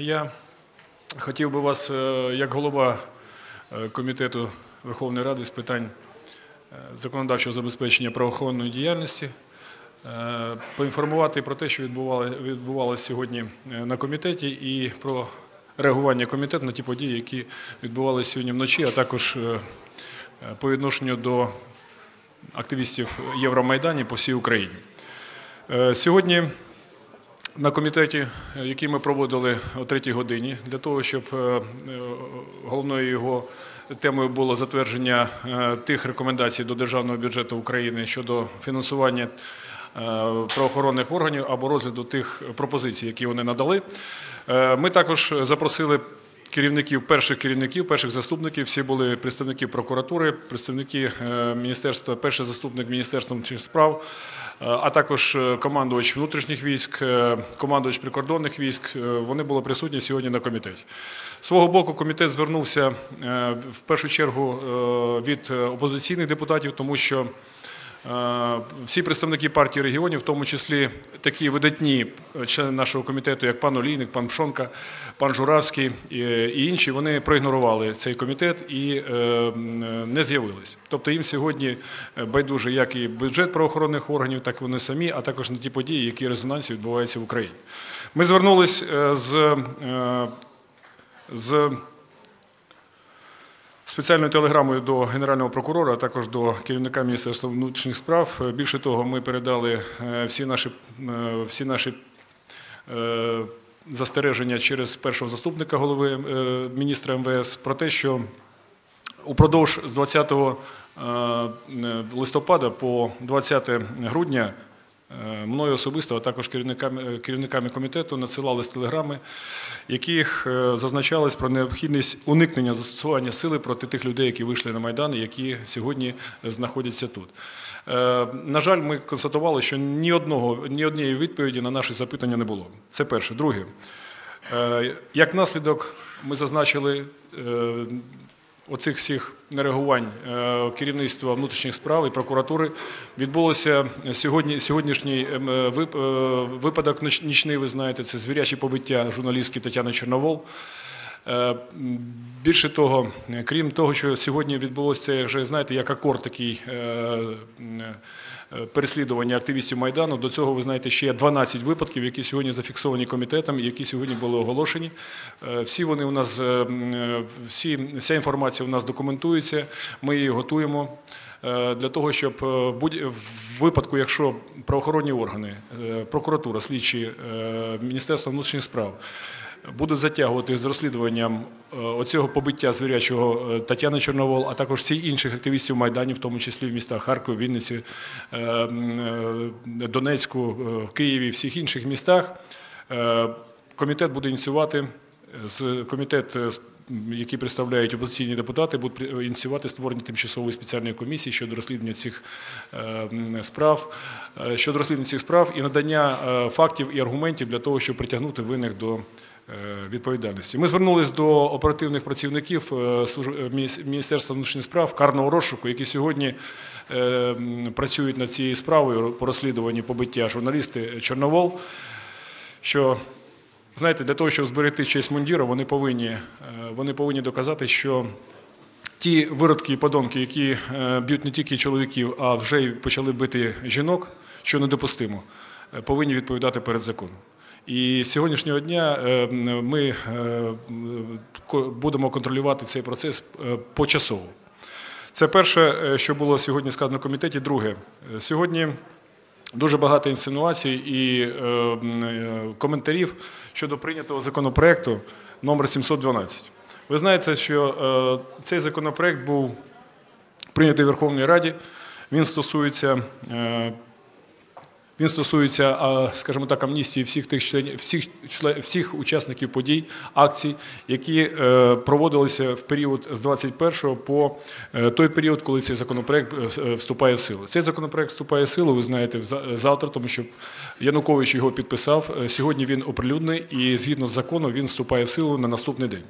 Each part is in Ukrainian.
Я хотів би вас, е, як голова е, комітету Верховної Ради з питань е, законодавчого забезпечення правоохоронної діяльності, поінформувати про те, що відбувалося сьогодні на комітеті, і про реагування комітету на ті події, які відбувалися сьогодні вночі, а також по відношенню до активістів Євромайдані по всій Україні. Сьогодні на комітеті, е, який ми проводили о 3 годині, для того, щоб е, е, головною його темою було затвердження тих рекомендацій до державного бюджету України щодо фінансування правоохоронних органів або розгляду тих пропозицій, які вони надали. Ми також запросили керівників, перших керівників, перших заступників. Всі були представники прокуратури, представники е, міністерства, перший заступник міністерства внутрішніх справ, е, а також е, командувач внутрішніх військ, командувач прикордонних військ. Вони були присутні сьогодні на комітеті. Свого боку, комітет звернувся в першу чергу від опозиційних депутатів, тому що Всі представники партії регіонів, в тому числі такі видатні члени нашого комітету, як пан Олійник, пан Пшонка, пан Журавський і інші, вони проігнорували цей комітет і е, не з'явились. Тобто їм сьогодні е, байдуже як і бюджет правоохоронних органів, так і вони самі, а також на ті події, які резонансі відбуваються в Україні. Ми звернулися з, е, з спеціальною телеграмою до генерального прокурора, а також до керівника Міністерства внутрішніх справ. Е, Більше того, ми передали е, всі наші, е, всі наші застереження через першого заступника голови міністра МВС про те, що упродовж з 20 е, листопада по 20 грудня мною особисто, а також керівниками, керівниками комітету надсилались телеграми, яких е, зазначалось про необхідність уникнення застосування сили проти тих людей, які вийшли на Майдан, і які сьогодні знаходяться тут. Е, На жаль, ми констатували, що ні одного, ні однієї відповіді на наші запитання не було. Це перше. Друге, Е, як наслідок, ми зазначили е, оцих всіх нереагувань е, керівництва внутрішніх справ і прокуратури відбулося сьогодні, сьогоднішній е, е, випадок нічний, ви знаєте, це звірячі побиття журналістки Тетяни Чорновол. Е, Більше того, крім того, що сьогодні відбулося вже знаєте, як акорд такий е, е, переслідування активістів Майдану. До цього ви знаєте ще є 12 випадків, які сьогодні зафіксовані комітетом, які сьогодні були оголошені. Всі вони у нас всі, вся інформація у нас документується. Ми її готуємо. Для того, щоб в будь в випадку, якщо правоохоронні органи, прокуратура, слідчі, Міністерство внутрішніх справ будуть затягувати з розслідуванням е, оцього побиття звірячого е, Тетяни Чорновол, а також всіх інших активістів Майдані, в тому числі в містах Харків, Вінниці, е, Донецьку, Києві, всіх інших містах. Комітет буде ініціювати з комітет, який представляють опозиційні депутати, будуть ініціювати створення тимчасової спеціальної комісії щодо розслідування цих справ, щодо розслідування цих справ і надання фактів і аргументів для того, щоб притягнути винних до відповідальності. Ми звернулись до оперативних працівників е, е, Мініс- Міністерства внутрішніх справ карного розшуку, які сьогодні е, працюють над цією справою по розслідуванні побиття журналісти Чорновол. Що знаєте, для того, щоб зберегти честь мундіра, вони повинні, е, вони повинні доказати, що ті виродки і подонки, які е, б'ють не тільки чоловіків, а вже й почали бити жінок, що недопустимо, е, повинні відповідати перед законом. І сьогоднішнього дня е, ми е, будемо контролювати цей процес е, почасово. Це перше, що було сьогодні сказано на комітеті. Друге, сьогодні дуже багато інсинуацій і коментарів щодо прийнятого законопроекту номер 712. Ви знаєте, що цей законопроект був прийнятий в Верховній Раді. Він стосується. Він стосується, скажімо так, амністії всіх тих членів, всіх, всіх учасників подій, акцій, які е, проводилися в період з 21 по е, той період, коли цей законопроект е, вступає в силу. Цей законопроект вступає в силу, ви знаєте, завтра, тому що Янукович його підписав. Сьогодні він оприлюднений і згідно з законом він вступає в силу на наступний день.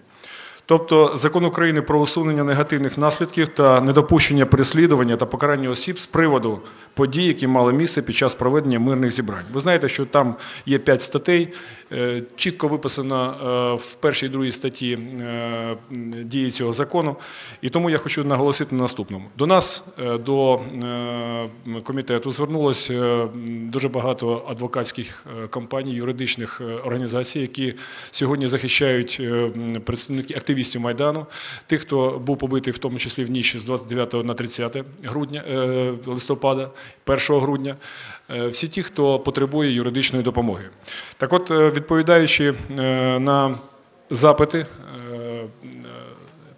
Тобто закон України про усунення негативних наслідків та недопущення переслідування та покарання осіб з приводу подій, які мали місце під час проведення мирних зібрань. Ви знаєте, що там є п'ять статей, е, чітко виписано е, в першій другій статті е, дії цього закону. І тому я хочу наголосити на наступному. До нас, до комітету, звернулося дуже багато адвокатських компаній, юридичних організацій, які сьогодні захищають представники активістів активістів Майдану, тих, хто був побитий в тому числі в ніч з 29 на 30 грудня, е, листопада, 1 грудня, е, всі ті, хто потребує юридичної допомоги. Так от, е, відповідаючи на запити,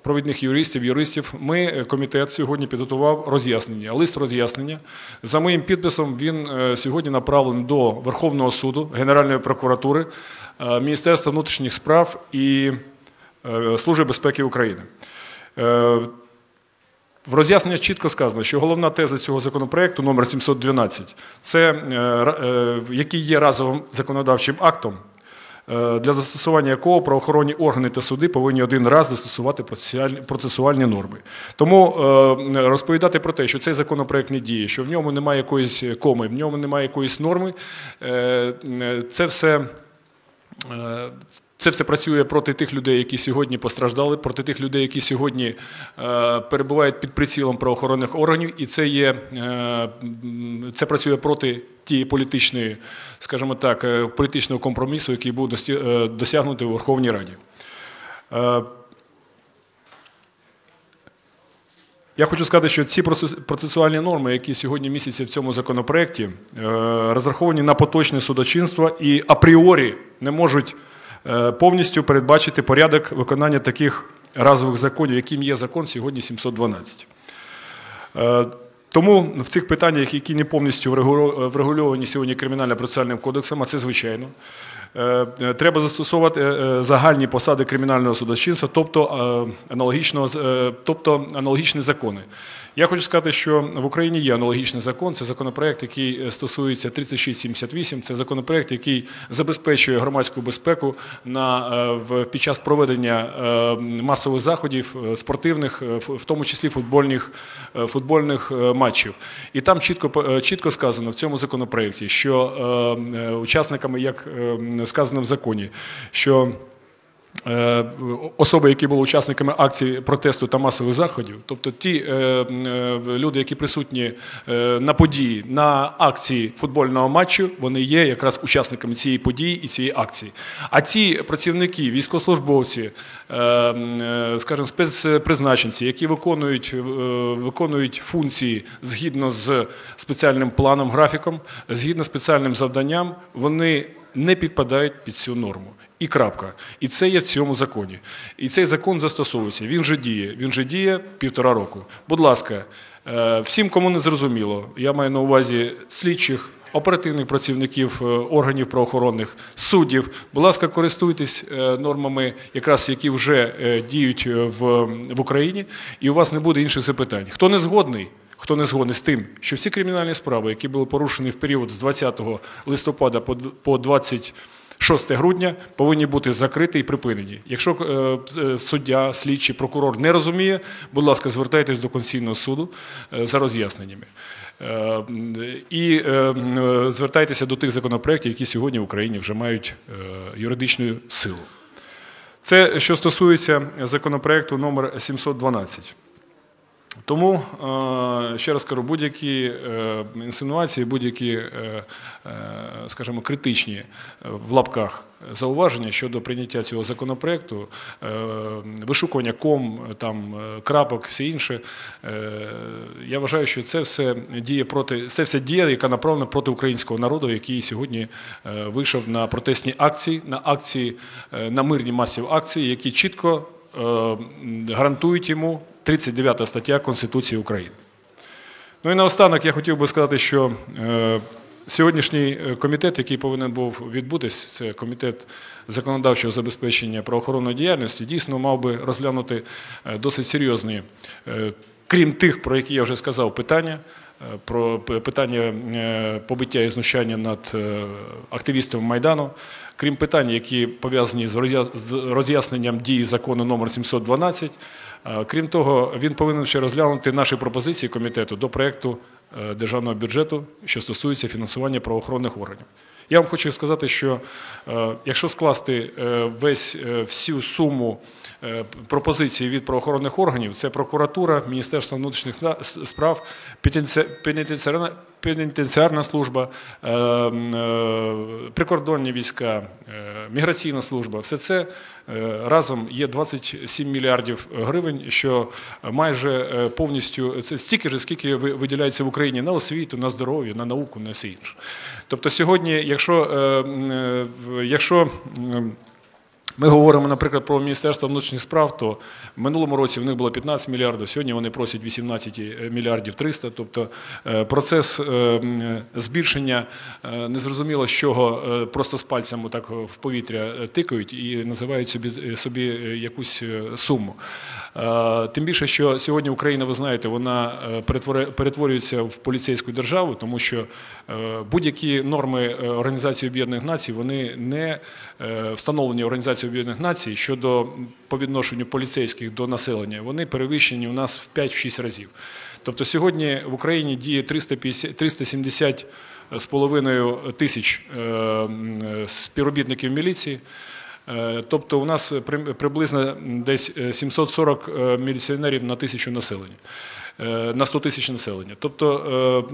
Провідних юристів, юристів, ми комітет сьогодні підготував роз'яснення. Лист роз'яснення за моїм підписом. Він сьогодні направлений до Верховного суду, Генеральної прокуратури, Міністерства внутрішніх справ і Служби безпеки України. Е, в роз'яснення чітко сказано, що головна теза цього законопроекту номер 712 це е, який є разовим законодавчим актом, для застосування якого правоохоронні органи та суди повинні один раз застосувати процесуальні норми. Тому розповідати про те, що цей законопроект не діє, що в ньому немає якоїсь коми, в ньому немає якоїсь норми, це все. Це все працює проти тих людей, які сьогодні постраждали, проти тих людей, які сьогодні е, перебувають під прицілом правоохоронних органів, і це є е, це працює проти тієї політичної, скажімо так, е, політичного компромісу, який був досягнутий у Верховній Раді. Я хочу сказати, що ці процесуальні норми, які сьогодні містяться в цьому законопроекті, розраховані на поточне судочинство і апріорі не можуть. Е, повністю передбачити порядок виконання таких разових законів, яким є закон сьогодні 712. Е, тому в цих питаннях, які не повністю врегульовані сьогодні кримінально-процесуальним кодексом, а це звичайно, е, треба застосовувати загальні посади кримінального судочинства, тобто тобто аналогічні закони. Я хочу сказати, що в Україні є аналогічний закон. Це законопроект, який е, стосується 3678. Це законопроект, який забезпечує громадську безпеку на е, під час проведення е, масових заходів спортивних, в тому числі футбольних футбольних матчів. І там чітко чітко сказано в цьому законопроекті, що учасниками, як сказано в законі, що особи, які були учасниками акції протесту та масових заходів, тобто ті е, е, люди, які присутні на події на акції футбольного матчу, вони є якраз учасниками цієї події і цієї акції. А ці працівники, військовослужбовці, скажімо, спецпризначенці, які виконують виконують функції згідно з спеціальним планом, графіком, згідно з спеціальним завданням, вони не підпадають під цю норму. І крапка. І це є в цьому законі. І цей закон застосовується. Він же діє. Він же діє півтора року. Будь ласка, е, всім, кому не зрозуміло, я маю на увазі слідчих. Оперативних працівників е, органів правоохоронних суддів, будь ласка, користуйтесь е, нормами, якраз які вже діють в в Україні, і у вас не буде інших запитань. Хто не згодний, хто не згодний з тим, що всі кримінальні справи, які були порушені в період з 20 листопада по 20 6 грудня повинні бути закриті і припинені. Якщо е, е, суддя, слідчий, прокурор не розуміє, будь ласка, звертайтесь до Конституційного суду е, за роз'ясненнями. І звертайтеся до тих законопроєктів, які сьогодні в Україні вже мають юридичну силу. Це що стосується законопроекту номер 712. Тому, е, ще раз кажу, будь-які е, інсинуації, будь-які, е, скажімо, критичні в лапках зауваження щодо прийняття цього законопроекту, вишукування ком, там, крапок, все інше. Я вважаю, що це все діє проти це все дія, яка направлена проти українського народу, який сьогодні вийшов на протестні акції, на акції, на мирні масові акції, які чітко гарантують йому. 39 стаття Конституції України. Ну і наостанок я хотів би сказати, що е, сьогоднішній е, комітет, який повинен був відбутись, це комітет законодавчого забезпечення правоохоронної діяльності, дійсно мав би розглянути е, досить серйозні, крім тих, про які я вже сказав, питання. Про питання е, побиття і знущання над е, активістами Майдану, крім питань, які пов'язані з роз'ясненням дії закону номер 712. е, Крім того, він повинен ще розглянути наші пропозиції комітету до проекту е, державного бюджету, що стосується фінансування правоохоронних органів. Я вам хочу сказати, що е, якщо скласти е, весь е, всю суму пропозицій від правоохоронних органів, це прокуратура, Міністерство внутрішніх справ, пенітенці- пенітенціарна, пенітенціарна служба, е, е, прикордонні війська, е, міграційна служба, все це разом є 27 мільярдів гривень, що майже повністю це стільки ж, скільки виділяється в Україні на освіту, на здоров'я, на науку, на все інше. Тобто сьогодні, якщо, якщо ми говоримо, наприклад, про Міністерство внутрішніх справ, то в минулому році в них було 15 мільярдів, сьогодні вони просять 18 мільярдів 300. Тобто е, процес е, збільшення е, незрозуміло з чого, е, просто з пальцем так в повітря е, тикають і називають собі, собі е, якусь е, суму. Е, Тим більше, що сьогодні Україна, ви знаєте, вона е, перетворюється в поліцейську державу, тому що е, будь-які норми е, Організації Об'єднаних Націй вони не е, встановлені Організацією Об'єднаних Націй щодо по відношенню поліцейських до населення. Вони перевищені у нас в 5-6 разів. Тобто сьогодні в Україні діє 350, 370 з половиною тисяч е, співробітників міліції. Е, Тобто у нас приблизно десь е, 740 е, міліціонерів на тисячу населення, на 100 тисяч населення. Тобто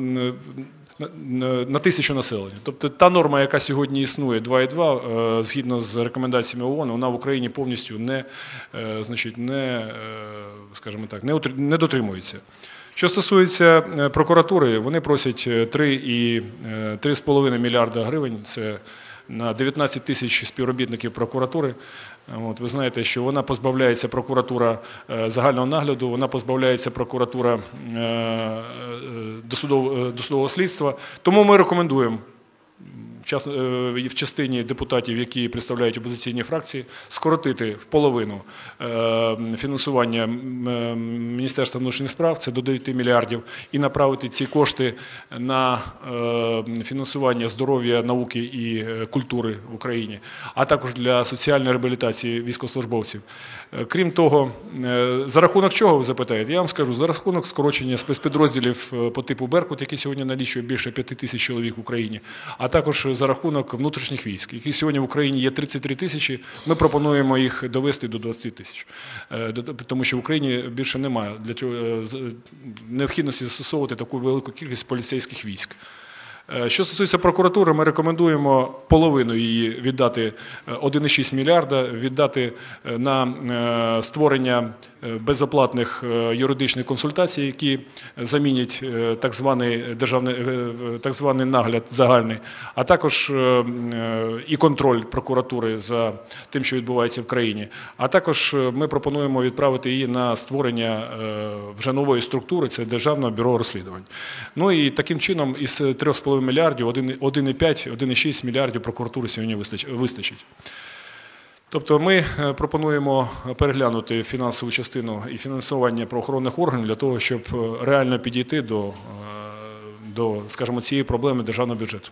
на- тисячу населення. Тобто та норма, яка сьогодні існує, 2,2, е, згідно з рекомендаціями ООН, вона в Україні повністю не, е, значить, не, е, скажімо так, не, дотримується. Що стосується прокуратури, вони просять е, 3 і е, 3,5 мільярда гривень. Це на 19 тисяч співробітників прокуратури. От, ви знаєте, що вона позбавляється прокуратура е, загального нагляду, вона позбавляється прокуратура е, е, досудового, слідства. Тому ми рекомендуємо е, в частині депутатів, які представляють опозиційні фракції, скоротити в половину е, фінансування е, Міністерства внутрішніх справ, це до 9 мільярдів, і направити ці кошти на фінансування здоров'я, науки і культури в Україні, а також для соціальної реабілітації військовослужбовців. Крім того, за рахунок чого ви запитаєте? Я вам скажу, за рахунок скорочення спецпідрозділів по типу Беркут, який сьогодні налічує більше 5 тисяч чоловік в Україні, а також за рахунок внутрішніх військ, які сьогодні в Україні є 33 тисячі. Ми пропонуємо їх довести до 20 тисяч, Е, тому що в Україні більше немає для цього е, з- необхідності застосовувати таку велику кількість поліцейських військ. Е, Що стосується прокуратури, ми рекомендуємо половину її віддати е, 1,6 мільярда, віддати е, на е, створення е, безоплатних е, юридичних консультацій, які замінять е, так званий державний е, е, так званий нагляд загальний, а також е, е, і контроль прокуратури за тим, що відбувається в країні. А також е, ми пропонуємо відправити її на створення е, вже нової структури, це Державне бюро розслідувань. Ну і таким чином із 3,5 мільярдів 1,5, 1,6 мільярдів прокуратури сьогодні вистач- вистачить. Тобто ми е, пропонуємо переглянути фінансову частину і фінансування правоохоронних органів для того, щоб е, реально підійти до, е, до скажімо, цієї проблеми державного бюджету.